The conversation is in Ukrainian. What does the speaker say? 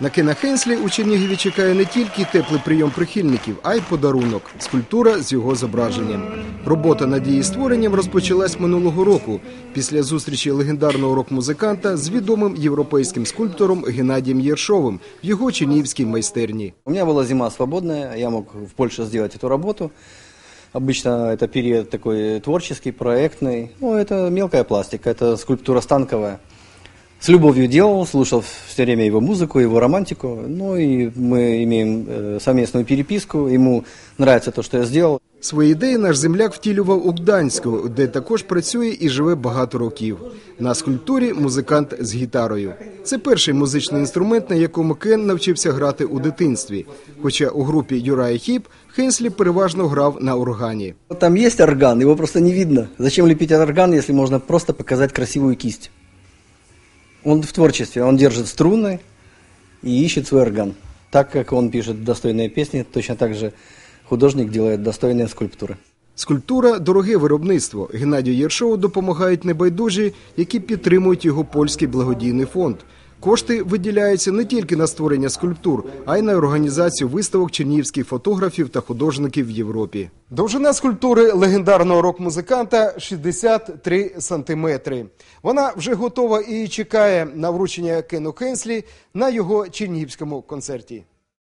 На Кена Хенслі у Чернігові чекає не тільки теплий прийом прихильників, а й подарунок скульптура з його зображенням. Робота над її створенням розпочалась минулого року після зустрічі легендарного рок-музиканта з відомим європейським скульптором Геннадієм Єршовим в його чернігівській майстерні. У меня была зима свободная, я мог в Польше сделать эту работу. Обычно это период такой творческий, проектный. Ну, это мелкая пластика, это скульптура станковая. С любовью делал, слушал все время его музыку, его романтику. Ну и мы имеем э, совместную переписку. Ему нравится то, что я сделал. Свої ідеї наш земляк втілював у Гданську, де також працює і живе багато років. На скульптурі музикант з гітарою. Це перший музичний інструмент, на якому Кен навчився грати у дитинстві. Хоча у групі Юрай Хіп Хенслі переважно грав на органі. Там есть орган, его просто не видно. Зачем лепить орган, если можно просто показать красивую кисть? Он в творчестве, он держит струны и ищет свой орган. Так как он пишет достойные песни, точно так же художник делает достойные скульптуры. Скульптура дороге виробництво. Геннадію Єршову допомагають небайдужі, які підтримують його польський благодійний фонд. Кошти виділяються не тільки на створення скульптур, а й на організацію виставок чернігівських фотографів та художників в Європі. Довжина скульптури легендарного рок-музиканта 63 сантиметри. Вона вже готова і чекає на вручення Кену Хенслі на його чернігівському концерті.